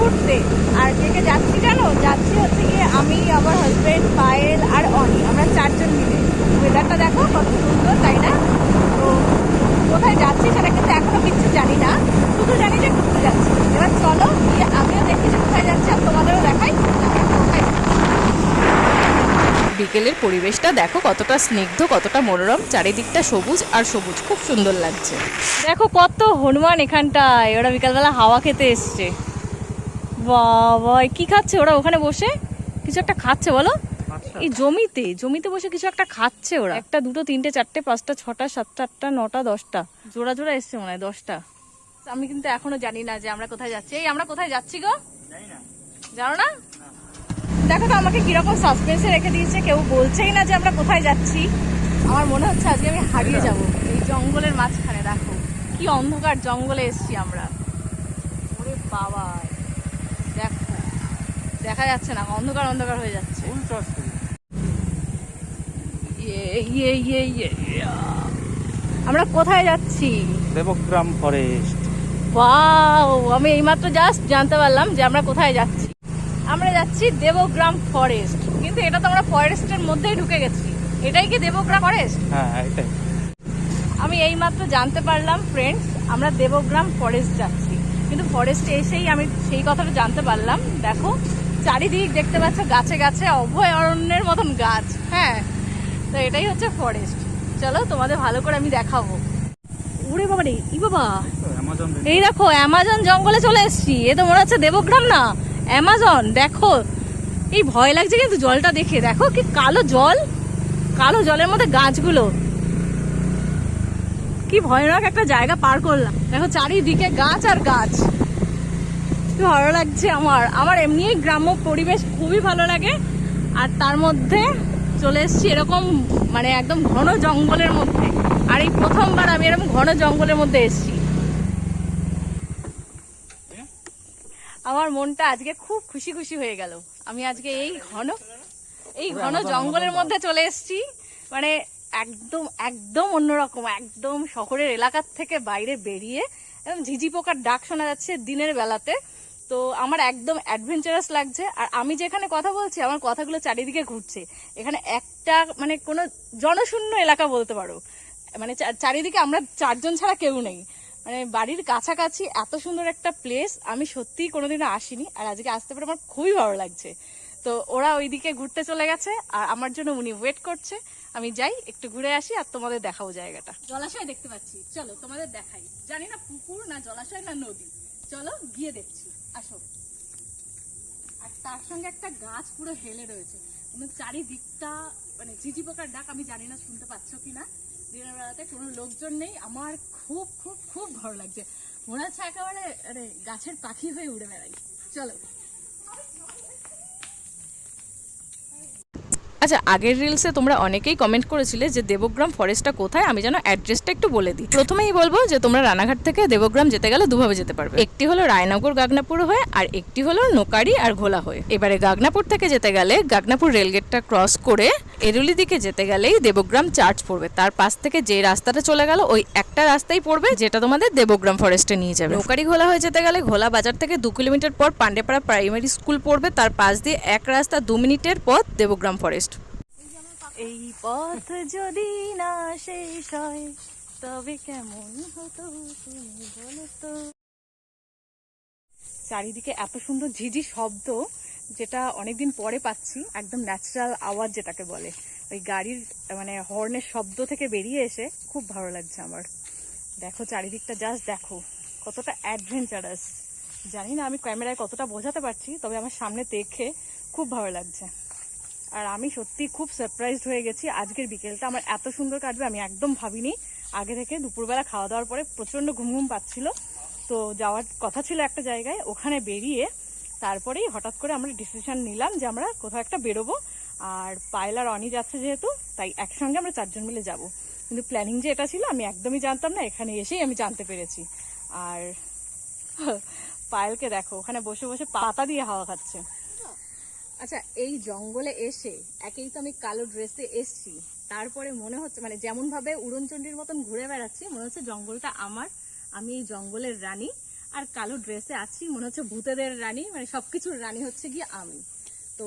ঘুরতে। আর কে কে যাচ্ছি জানো? যাচ্ছি হচ্ছে গিয়ে আমি আমার হাজব্যান্ড পায়েল আর অনি। আমরা চারজন মিলে। ওয়েদারটা দেখো কত সুন্দর তাই না? তো কোথায় যাচ্ছি সেটা কিন্তু এখনও কিচ্ছু জানি না। শুধু জানি যে ঘুরতে যাচ্ছি। এবার চলো গিয়ে আমিও দেখি যে কোথায় যাচ্ছি আর তোমাদেরও দেখাই। বিকেলের পরিবেশটা দেখো কতটা স্নিগ্ধ কতটা মনোরম চারিদিকটা সবুজ আর সবুজ। খুব সুন্দর লাগছে। দেখো কত হনুমান এখানটায়। ওরা বিকালবেলা হাওয়া খেতে এসছে। বাবা কি খাচ্ছে ওরা ওখানে বসে? কিছু একটা খাচ্ছে বলো? এই জমিতে জমিতে বসে কিছু একটা খাচ্ছে ওরা। একটা দুটো তিনটে চারটে পাঁচটা ছটা সাতটা আটটা নটা দশটা। জোড়া জোড়া এসছে মনে হয় দশটা। আমি কিন্তু এখনও জানি না যে আমরা কোথায় যাচ্ছি। এই আমরা কোথায় যাচ্ছি গো? জানো না। দেখো তো আমাকে কীরকম সাসপেন্সে রেখে দিয়েছে। কেউ বলছেই না যে আমরা কোথায় যাচ্ছি। আমার মনে হচ্ছে আজকে আমি হারিয়ে যাব। এই জঙ্গলের মাঝখানে দেখো। কি অন্ধকার জঙ্গলে এসছি আমরা। ওরে বাবা দেখা যাচ্ছে না অন্ধকার অন্ধকার হয়ে যাচ্ছে। ইয়ে ইয়ে ইয়ে ইয়ে আমরা কোথায় যাচ্ছি? দেবগ্রাম ফরেস্ট ওয়াও আমি এইমাত্র জাস্ট জানতে পারলাম যে আমরা কোথায় যাচ্ছি। আমরা যাচ্ছি দেবগ্রাম ফরেস্ট কিন্তু এটা তো আমরা ফরেস্টের মধ্যেই ঢুকে গেছি। এটাই কি দেবগ্রাম ফরেস্ট হ্যাঁ এটাই। আমি এইমাত্র জানতে পারলাম ফ্রেন্ডস আমরা দেবগ্রাম ফরেস্ট যাচ্ছি। কিন্তু ফরেস্টে এসেই আমি সেই কথাটা জানতে পারলাম। দেখো চারিদিক দেখতে পাচ্ছ গাছে গাছে অভয়ারণ্যের মতন গাছ হ্যাঁ? তো এটাই হচ্ছে ফরেস্ট চলো তোমাদের ভালো করে আমি দেখাবো। উড়ে বাবা রে ই বাবা। এই দেখো অ্যামাজন জঙ্গলে চলে এসেছি। এ তো মনে হচ্ছে দেবগ্রাম না? অ্যামাজন দেখো। এই ভয় লাগছে কিন্তু জলটা দেখে। দেখো কি কালো জল কালো জলের মধ্যে গাছগুলো। কি ভয়ানক একটা জায়গা পার করলাম। দেখো চারিদিকে গাছ আর গাছ। কি ভালো লাগছে আমার। আমার এমনি গ্রাম্য পরিবেশ খুবই ভালো লাগে। আর তার মধ্যে চলে এসেছি এরকম মানে একদম ঘন জঙ্গলের মধ্যে। আর এই প্রথমবার আমি এরকম ঘন জঙ্গলের মধ্যে এসেছি। আমার মনটা আজকে খুব খুশি খুশি হয়ে গেল। আমি আজকে এই ঘন এই ঘন জঙ্গলের মধ্যে চলে এসেছি। মানে একদম একদম অন্যরকম, একদম শহরের এলাকার থেকে বাইরে বেরিয়ে ঝিঝি পোকার ডাক শোনা যাচ্ছে দিনের বেলাতে। তো আমার একদম অ্যাডভেঞ্চারাস লাগছে। আর আমি যেখানে কথা বলছি, আমার কথাগুলো চারিদিকে ঘুরছে। এখানে একটা মানে কোনো জনশূন্য এলাকা বলতে পারো। মানে চারিদিকে আমরা চারজন ছাড়া কেউ নেই। মানে বাড়ির কাছাকাছি এত সুন্দর একটা প্লেস আমি সত্যিই কোনোদিনও আসিনি। আর আজকে আসতে পারে আমার খুবই ভালো লাগছে। তো ওরা ওইদিকে ঘুরতে চলে গেছে, আর আমার জন্য উনি ওয়েট করছে। আমি যাই, একটু ঘুরে আসি, আর তোমাদের দেখাবো জায়গাটা। জলাশয় দেখতে পাচ্ছি। চলো তোমাদের দেখাই। জানি না পুকুর না জলাশয় না নদী। চলো গিয়ে দেখছি। আসো। আর তার সঙ্গে একটা গাছ পুরো হেলে রয়েছে। মানে চারিদিকটা মানে ঝিঝি পোকার ডাক আমি জানি না, শুনতে পাচ্ছ কিনা? দিনের বেলাতে কোনো লোকজন নেই। আমার খুব খুব খুব ভালো লাগছে। মনে হচ্ছে একেবারে মানে গাছের পাখি হয়ে উড়ে বেড়াই। চলো। আচ্ছা আগের রিলসে তোমরা অনেকেই কমেন্ট করেছিলে যে দেবগ্রাম ফরেস্টটা কোথায়? আমি যেন অ্যাড্রেসটা একটু বলে দিই। প্রথমেই বলব যে তোমরা রানাঘাট থেকে দেবগ্রাম যেতে গেলে দুভাবে যেতে পারবে। একটি হলো রায়নগর গাগনাপুর হয়ে আর একটি হলো নোকারি আর ঘোলা হয়ে। এবারে গাগনাপুর থেকে যেতে গেলে গাগনাপুর রেলগেটটা ক্রস করে এরুলি দিকে যেতে গেলেই দেবগ্রাম চার্চ পড়বে। তার পাশ থেকে যে রাস্তাটা চলে গেল, ওই একটা রাস্তাই পড়বে যেটা তোমাদের দেবগ্রাম ফরেস্টে নিয়ে যাবে। নোকারি ঘোলা হয়ে যেতে গেলে ঘোলা বাজার থেকে দু কিলোমিটার পর পান্ডেপাড়া প্রাইমারি স্কুল পড়বে। তার পাশ দিয়ে এক রাস্তা দু মিনিটের পথ দেবগ্রাম ফরেস্ট এই পথ যদি না শেষ হয়, তবে কেমন হতো তুমি বলো তো চারিদিকে এত সুন্দর ঝিঝি শব্দ, যেটা অনেকদিন পরে পাচ্ছি, একদম ন্যাচারাল আওয়াজ যেটাকে বলে। ওই গাড়ির মানে হর্নের শব্দ থেকে বেরিয়ে এসে খুব ভালো লাগছে আমার। দেখো চারিদিকটা জাস্ট দেখো, কতটা অ্যাডভেঞ্চারাস জানি না আমি ক্যামেরায় কতটা বোঝাতে পারছি, তবে আমার সামনে দেখে খুব ভালো লাগছে। আর আমি সত্যি খুব সারপ্রাইজড হয়ে গেছি। আজকের বিকেলটা আমার এত সুন্দর কাটবে, আমি একদম ভাবিনি। আগে থেকে দুপুরবেলা খাওয়া দাওয়ার পরে প্রচণ্ড ঘুম ঘুম পাচ্ছিল। তো যাওয়ার কথা ছিল একটা জায়গায়, ওখানে বেরিয়ে তারপরেই হঠাৎ করে আমরা ডিসিশন নিলাম যে আমরা কোথাও একটা বেরোবো। আর পায়লার অনি যাচ্ছে যেহেতু, তাই একসঙ্গে আমরা চারজন মিলে যাব। কিন্তু প্ল্যানিং যে এটা ছিল, আমি একদমই জানতাম না, এখানে এসেই আমি জানতে পেরেছি। আর পায়েলকে দেখো, ওখানে বসে বসে পাতা দিয়ে হাওয়া খাচ্ছে। আচ্ছা এই জঙ্গলে এসে, একেই তো আমি কালো ড্রেসে এসছি, তারপরে মনে হচ্ছে মানে যেমন ভাবে উড়নচণ্ডীর মতন ঘুরে বেড়াচ্ছি, মনে হচ্ছে জঙ্গলটা আমার, আমি এই জঙ্গলের রানী, আর কালো ড্রেসে আছি, মনে হচ্ছে ভূতেদের রানী মানে সবকিছুর রানী হচ্ছে গিয়ে আমি। তো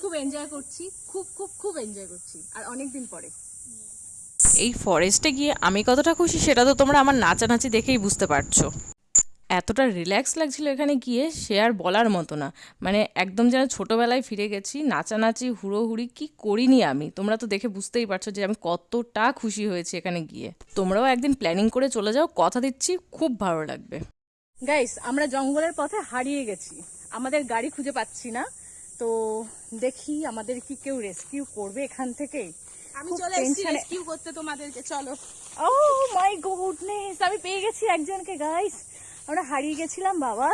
খুব এনজয় করছি, খুব খুব খুব এনজয় করছি, আর অনেক দিন পরে। এই ফরেস্টে গিয়ে আমি কতটা খুশি, সেটা তো তোমরা আমার নাচানাচি দেখেই বুঝতে পারছ। এতটা রিল্যাক্স লাগছিল এখানে গিয়ে সে আর বলার মতো না। মানে একদম যেন ছোটোবেলায় ফিরে গেছি নাচানাচি হুড়োহুড়ি কি করিনি আমি? তোমরা তো দেখে বুঝতেই পারছ যে আমি কতটা খুশি হয়েছি এখানে গিয়ে। তোমরাও একদিন প্ল্যানিং করে চলে যাও কথা দিচ্ছি খুব ভালো লাগবে। গাইস আমরা জঙ্গলের পথে হারিয়ে গেছি। আমাদের গাড়ি খুঁজে পাচ্ছি না। তো দেখি আমাদের কি কেউ রেস্কিউ করবে এখান থেকে আমি চলে এসেছি রেস্কিউ করতে তোমাদেরকে চলো। ও মাই গুডনেস আমি পেয়ে গেছি একজনকে গাইস আমরা হারিয়ে গেছিলাম, বাবা।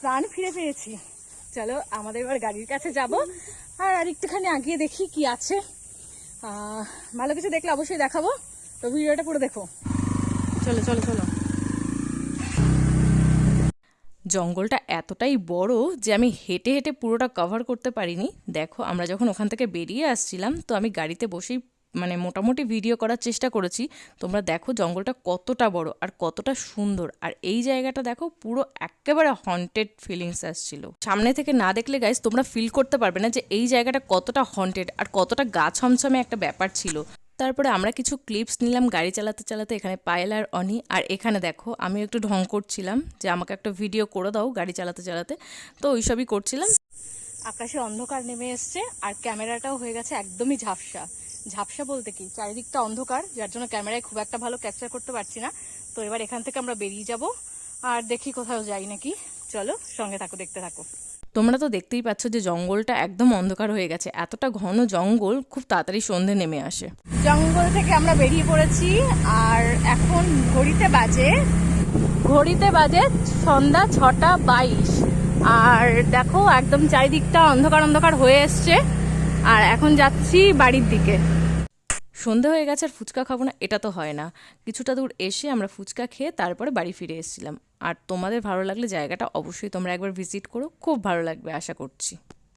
প্রাণ ফিরে পেয়েছি। চলো, আমাদের এবার গাড়ির কাছে যাব। আর আর একটুখানি আগিয়ে দেখি কি আছে। ভালো কিছু দেখলে অবশ্যই দেখাবো। তো ভিডিওটা পুরো দেখো। চলো চলো চলো। জঙ্গলটা এতটাই বড় যে আমি হেঁটে হেঁটে পুরোটা কভার করতে পারিনি। দেখো, আমরা যখন ওখান থেকে বেরিয়ে আসছিলাম, তো আমি গাড়িতে বসেই মানে মোটামুটি ভিডিও করার চেষ্টা করেছি। তোমরা দেখো জঙ্গলটা কতটা বড় আর কতটা সুন্দর। আর এই জায়গাটা দেখো পুরো একেবারে হন্টেড ফিলিংস আসছিল। সামনে থেকে না দেখলে গাইস তোমরা ফিল করতে পারবে না যে এই জায়গাটা কতটা হন্টেড আর কতটা গা ছমছমে একটা ব্যাপার ছিল। তারপরে আমরা কিছু ক্লিপস নিলাম গাড়ি চালাতে চালাতে এখানে পায়েল আর অনি। আর এখানে দেখো আমি একটু ঢং করছিলাম যে আমাকে একটা ভিডিও করে দাও গাড়ি চালাতে চালাতে। তো ওইসবই করছিলাম। আকাশে অন্ধকার নেমে এসছে আর ক্যামেরাটাও হয়ে গেছে একদমই ঝাপসা। ঝাপসা বলতে কি? চারিদিকটা অন্ধকার যার জন্য ক্যামেরায় খুব একটা ভালো ক্যাপচার করতে পারছি না। তো এবার এখান থেকে আমরা বেরিয়ে যাব আর দেখি কোথাও যাই নাকি। চলো সঙ্গে থাকো দেখতে থাকো। তোমরা তো দেখতেই পাচ্ছ যে জঙ্গলটা একদম অন্ধকার হয়ে গেছে। এতটা ঘন জঙ্গল খুব তাড়াতাড়ি সন্ধে নেমে আসে। জঙ্গল থেকে আমরা বেরিয়ে পড়েছি আর এখন ঘড়িতে বাজে ঘড়িতে বাজে সন্ধ্যা ছটা বাইশ। আর দেখো একদম চারিদিকটা অন্ধকার অন্ধকার হয়ে এসছে। আর এখন যাচ্ছি বাড়ির দিকে। সন্ধে হয়ে গেছে আর ফুচকা খাব না, এটা তো হয় না। কিছুটা দূর এসে আমরা ফুচকা খেয়ে তারপরে বাড়ি ফিরে এসেছিলাম। আর তোমাদের ভালো লাগলে জায়গাটা অবশ্যই তোমরা একবার ভিজিট করো, খুব ভালো লাগবে, আশা করছি।